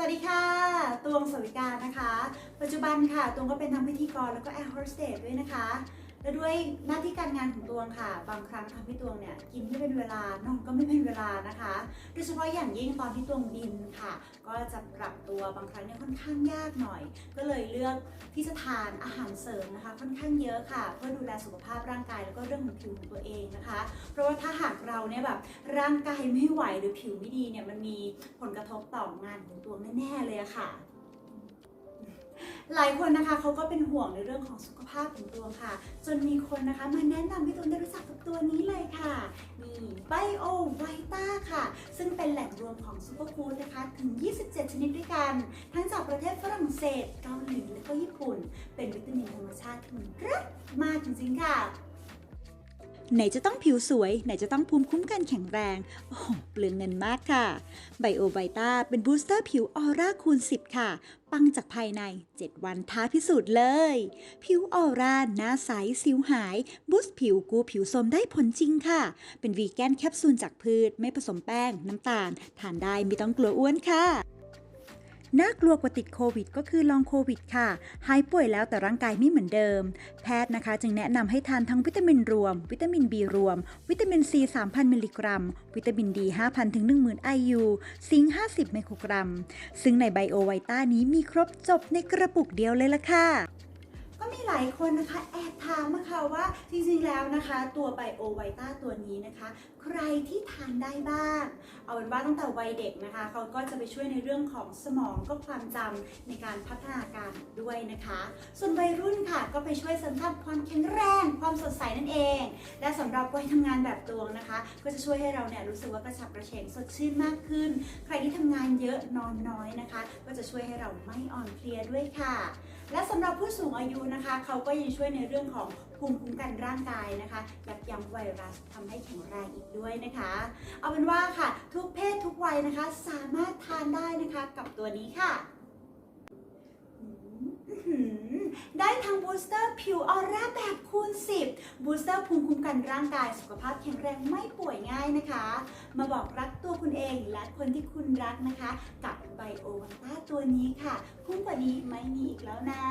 สวัสดีค่ะ ตวงสวิการนะคะ ปัจจุบันค่ะ ตวงก็เป็นทั้งพิธีกรแล้วก็แอร์โฮสเตสด้วยนะคะ และด้วยหน้าที่การงานของตวงค่ะ บางครั้งทำให้ตวงเนี่ยกินไม่เป็นเวลานอนก็ไม่เป็นเวลานะคะ โดยเฉพาะอย่างยิ่งตอนที่ตวงบินค่ะ ก็จะปรับตัวบางครั้งเนี่ยค่อนข้างยากหน่อย ก็เลยเลือกที่จะทานอาหารเสริมนะคะ ค่อนข้างเยอะค่ะ เพื่อดูแลสุขภาพร่างกายแล้วก็เรื่องของผิวของตัวเองนะคะ เพราะว่าถ้าหากเราเนี่ยแบบร่างกายไม่ไหวหรือผิวไม่ดีเนี่ยมันมีผลกระทบต่องานของตัวแน่ๆเลยค่ะ หลายคนนะคะเขาก็เป็นห่วงในเรื่องของสุขภาพของตัวค่ะ จนมีคนนะคะมาแนะนำให้ตัวได้รู้จักกับตัวนี้เลยค่ะ นี่ไบโอไวต้าค่ะ ซึ่งเป็นแหล่งรวมของซูเปอร์ฟู้ดนะคะ ถึง 27 ชนิดด้วยกัน ทั้งจากประเทศฝรั่งเศสเกาหลีและก็ญี่ปุ่น เป็นวิตามินธรรมชาติที่มันรักมากจริงๆค่ะ ไหนจะต้องผิวสวย ไหนจะต้องภูมิคุ้มกันแข็งแรง โอ้เปลืองเงินมากค่ะ ไบโอไ t ต้าเป็นบูสเตอร์ผิวออร่าคูณ 10 ค่ะ ปังจากภายใน 7 วันท้าพิสูจน์เลย ผิวออร่าหน้าใส สิวหาย บูสต์ผิวกูผิวสมได้ผลจริงค่ะ เป็นวีแกนแคปซูลจากพืช ไม่ผสมแป้ง น้ำตาล ทานได้ไม่ต้องกลัวอ้วนค่ะ น่ากลัวกว่าติดโควิด ก็คือลองโควิดค่ะ หายป่วยแล้วแต่ร่างกายไม่เหมือนเดิม แพทย์นะคะจึงแนะนำให้ทานทั้งวิตามินรวม วิตามิน B รวม วิตามิน C 3,000 มิลลิกรัม วิตามิน D 5,000 ถึง 10,000 IU ซิงค์50 ไมโครกรัม ซึ่งในไบโอไวต้านี้มีครบจบในกระปุกเดียวเลยล่ะค่ะ หลายคนนะคะแอบถามมาค่ะว่าจริงๆแล้วนะคะ ตัวไบโอไวต้าตัวนี้นะคะ ใครที่ทานได้บ้าง เอาเป็นว่าตั้งแต่วัยเด็กนะคะเขาก็จะไปช่วยในเรื่องของสมองก็ความจำในการพัฒนาการด้วยนะคะ ส่วนวัยรุ่นค่ะก็ไปช่วยเสริมสร้างความแข็งแรง ความสดใสนั่นเอง และสำหรับวัยทำงานแบบตวงนะคะ ก็จะช่วยให้เราเนี่ยรู้สึกว่ากระฉับกระเฉงสดชื่นมากขึ้น ใครที่ทำงานเยอะนอนน้อยนะคะ ก็จะช่วยให้เราไม่อ่อนเพลียด้วยค่ะ และสำหรับผู้สูงอายุนะคะ เขาก็ยังช่วยในเรื่องของภูมิคุ้มกันร่างกายนะคะยับยั้งไวรัสทำให้แข็งแรงอีกด้วยนะคะ เอาเป็นว่าค่ะ ทุกเพศทุกวัยนะคะ สามารถทานได้นะคะกับตัวนี้ค่ะ ได้ทั้งบูสเตอร์ผิวออร่าแบบคูณ 10 บูสเตอร์ภูมิคุ้มกันร่างกายสุขภาพแข็งแรงไม่ป่วยง่ายนะคะ มาบอกรักตัวคุณเองและคนที่คุณรักนะคะ กับไบโอวันต้าตัวนี้ค่ะ คุ้มกว่านี้ไม่มีอีกแล้วนะ